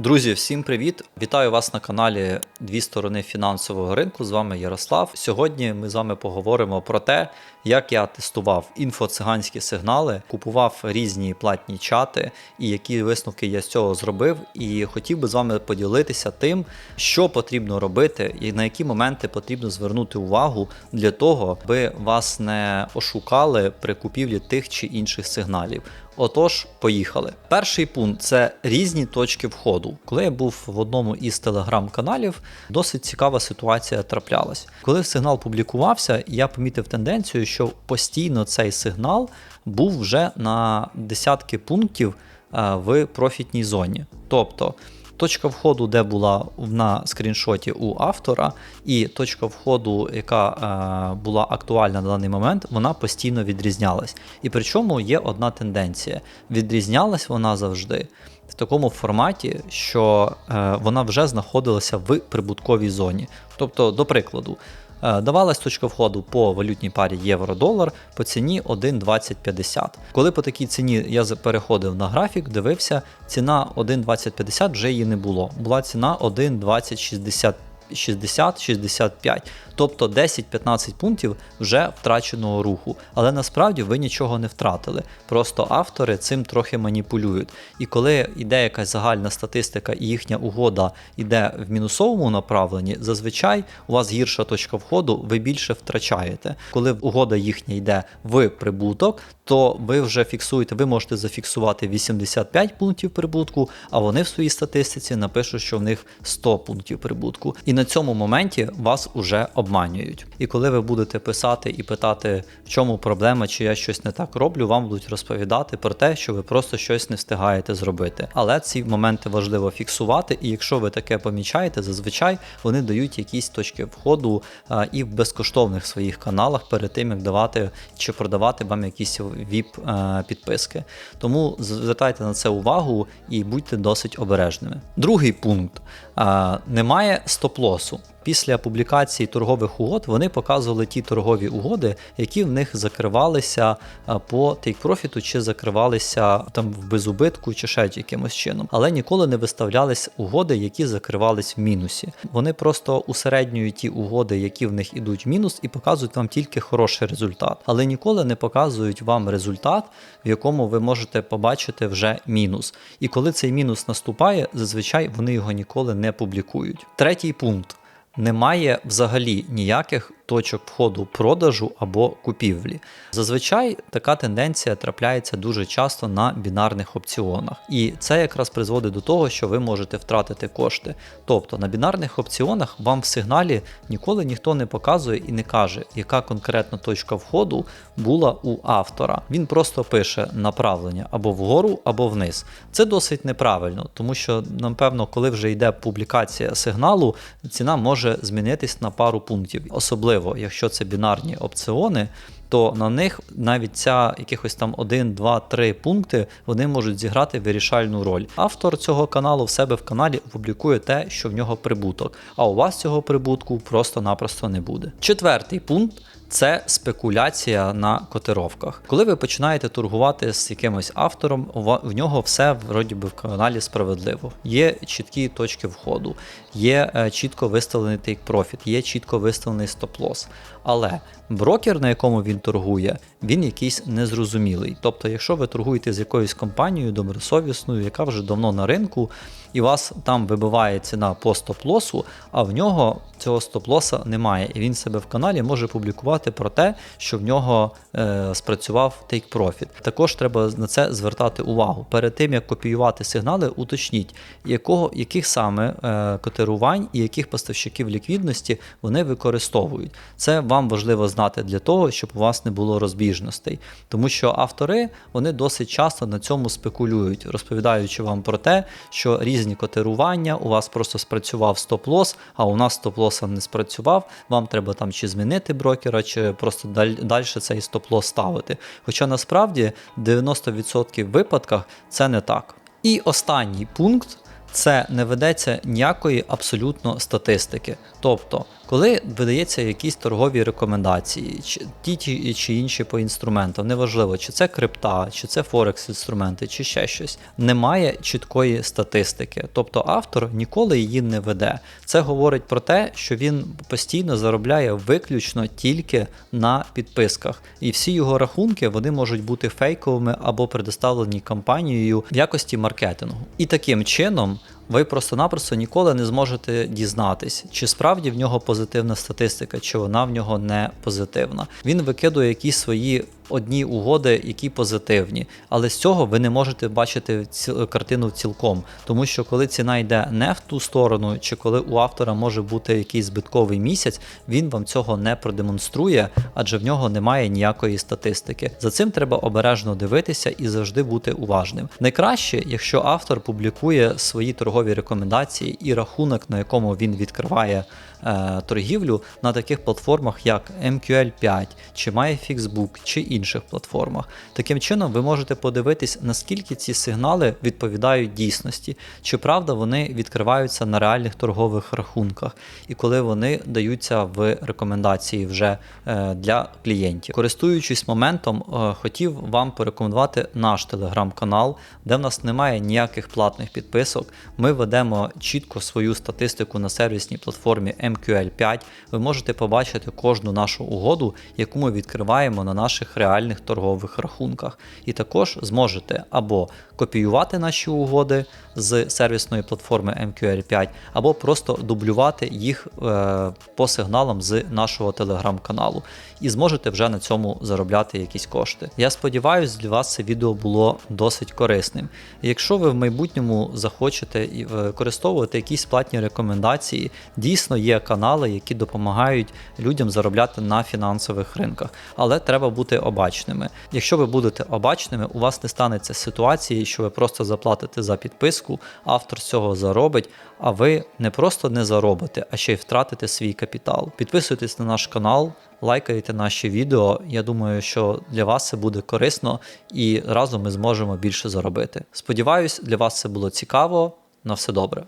Друзі, всім привіт! Вітаю вас на каналі Дві сторони фінансового ринку. З вами Ярослав. Сьогодні ми з вами поговоримо про те, як я тестував інфоциганські сигнали, купував різні платні чати і які висновки я з цього зробив. І хотів би з вами поділитися тим, що потрібно робити і на які моменти потрібно звернути увагу для того, аби вас не ошукали при купівлі тих чи інших сигналів. Отож, поїхали. Перший пункт це різні точки входу. Коли я був в одному із телеграм-каналів, досить цікава ситуація траплялась. Коли сигнал публікувався, я помітив тенденцію, що постійно цей сигнал був вже на десятки пунктів е, в профітній зоні. Тобто. Точка входу, де була на скріншоті у автора, і точка входу, яка е, була актуальна на даний момент, вона постійно відрізнялась. І причому є одна тенденція: відрізнялась вона завжди в такому форматі, що е, вона вже знаходилася в прибутковій зоні. Тобто, до прикладу. Е, Давалась точка входу по валютній парі євро-долар по ціні 1,2050. Коли по такій ціні я переходив на графік, дивився, ціна 1,2050 вже її не було. Була ціна 1,2060. 60-65, тобто 10-15 пунктів вже втраченого руху. Але насправді ви нічого не втратили. Просто автори цим трохи маніпулюють. І коли йде якась загальна статистика і їхня угода йде в мінусовому направленні, зазвичай у вас гірша точка входу, ви більше втрачаєте. Коли угода їхня йде в прибуток, то ви вже фіксуєте, ви можете зафіксувати 85 пунктів прибутку, а вони в своїй статистиці напишуть, що в них 100 пунктів прибутку. І на цьому моменті вас уже обманюють. І коли ви будете писати і питати, в чому проблема, чи я щось не так роблю, вам будуть розповідати про те, що ви просто щось не встигаєте зробити. Але ці моменти важливо фіксувати, і якщо ви таке помічаєте, зазвичай вони дають якісь точки входу і в безкоштовних своїх каналах перед тим, як давати чи продавати вам якісь vip е, підписки. Тому звертайте на це увагу і будьте досить обережними. Другий пункт: немає стоп-лосу. Після публікації торгових угод вони показували ті торгові угоди, які в них закривалися по тейк-профіту чи закривалися там в безубитку чи ще якимось чином, але ніколи не виставлялись угоди, які закривались в мінусі. Вони просто усереднюють ті угоди, які в них ідуть в мінус, і показують вам тільки хороший результат, але ніколи не показують вам результат, в якому ви можете побачити вже мінус. І коли цей мінус наступає, зазвичай вони його ніколи не публікують. Третій пункт немає взагалі ніяких точок входу продажу або купівлі. Зазвичай така тенденція трапляється дуже часто на бінарних опціонах, і це якраз призводить до того, що ви можете втратити кошти. Тобто на бінарних опціонах вам в сигналі ніколи ніхто не показує і не каже, яка конкретно точка входу була у автора. Він просто пише направлення або вгору, або вниз. Це досить неправильно, тому що, напевно, коли вже йде публікація сигналу, ціна може змінитись на пару пунктів. Особливо, якщо це бінарні опціони, то на них навіть ця якихось там 1, 2, 3 пункти вони можуть зіграти вирішальну роль. Автор цього каналу в себе в каналі опублікує те, що в нього прибуток, а у вас цього прибутку просто-напросто не буде. Четвертий пункт. Це спекуляція на котировках. Коли ви починаєте торгувати з якимось автором, в нього все вроді би в каналі справедливо. Є чіткі точки входу, є е, чітко виставлений тейк профіт, є чітко виставлений стоп-лосс. Але брокер, на якому він торгує, він якийсь незрозумілий. Тобто, якщо ви торгуєте з якоюсь компанією добросовісною, яка вже давно на ринку, і вас там вибиває ціна по стоп-лосу, а в нього цього стоп-лоса немає, і він себе в каналі може публікувати про те, що в нього е, спрацював take profit. Також треба на це звертати увагу. Перед тим як копіювати сигнали, уточніть, якого, яких саме е, котирувань і яких поставщиків ліквідності вони використовують. Це вам важливо знати для того, щоб у вас не було розбіжностей, тому що автори вони досить часто на цьому спекулюють, розповідаючи вам про те, що різні котирування, у вас просто спрацював стоп-лос, а у нас стоп-лоса не спрацював. Вам треба там чи змінити брокера, чи просто далі цей стоп-лос ставити. Хоча насправді в 90% випадках це не так. І останній пункт це не ведеться ніякої абсолютно статистики. Тобто Коли видається якісь торгові рекомендації, чи ті ті чи інші по інструментам, неважливо, чи це крипта, чи це Форекс інструменти, чи ще щось, немає чіткої статистики. Тобто автор ніколи її не веде. Це говорить про те, що він постійно заробляє виключно тільки на підписках, і всі його рахунки вони можуть бути фейковими або предоставлені компанією в якості маркетингу. І таким чином ви просто-напросто ніколи не зможете дізнатись, чи справді в нього позитивна статистика, чи вона в нього не позитивна. Він викидує якісь свої одні угоди, які позитивні, але з цього ви не можете бачити ці- картину цілком, тому що коли ціна йде не в ту сторону, чи коли у автора може бути якийсь збитковий місяць, він вам цього не продемонструє, адже в нього немає ніякої статистики. За цим треба обережно дивитися і завжди бути уважним. Найкраще, якщо автор публікує свої торгові рекомендації і рахунок, на якому він відкриває е, торгівлю на таких платформах, як MQL5 чи MyFixBook чи інших платформах. Таким чином, ви можете подивитись, наскільки ці сигнали відповідають дійсності, чи правда вони відкриваються на реальних торгових рахунках, і коли вони даються в рекомендації вже е, для клієнтів. Користуючись моментом, е, хотів вам порекомендувати наш телеграм-канал, де в нас немає ніяких платних підписок. Ми ведемо чітко свою статистику на сервісній платформі MQL5. Ви можете побачити кожну нашу угоду, яку ми відкриваємо на наших реальних торгових рахунках. І також зможете або копіювати наші угоди з сервісної платформи MQL5, або просто дублювати їх е, по сигналам з нашого телеграм-каналу. І зможете вже на цьому заробляти якісь кошти. Я сподіваюся, для вас це відео було досить корисним. Якщо ви в майбутньому захочете використовувати якісь платні рекомендації, дійсно канали, які допомагають людям заробляти на фінансових ринках, але треба бути обачними. Якщо ви будете обачними, у вас не станеться ситуації, що ви просто заплатите за підписку, автор з цього заробить, а ви не просто не заробите, а ще й втратите свій капітал. Підписуйтесь на наш канал. Лайкайте наші відео. Я думаю, що для вас це буде корисно і разом ми зможемо більше заробити. Сподіваюсь, для вас це було цікаво. На все добре.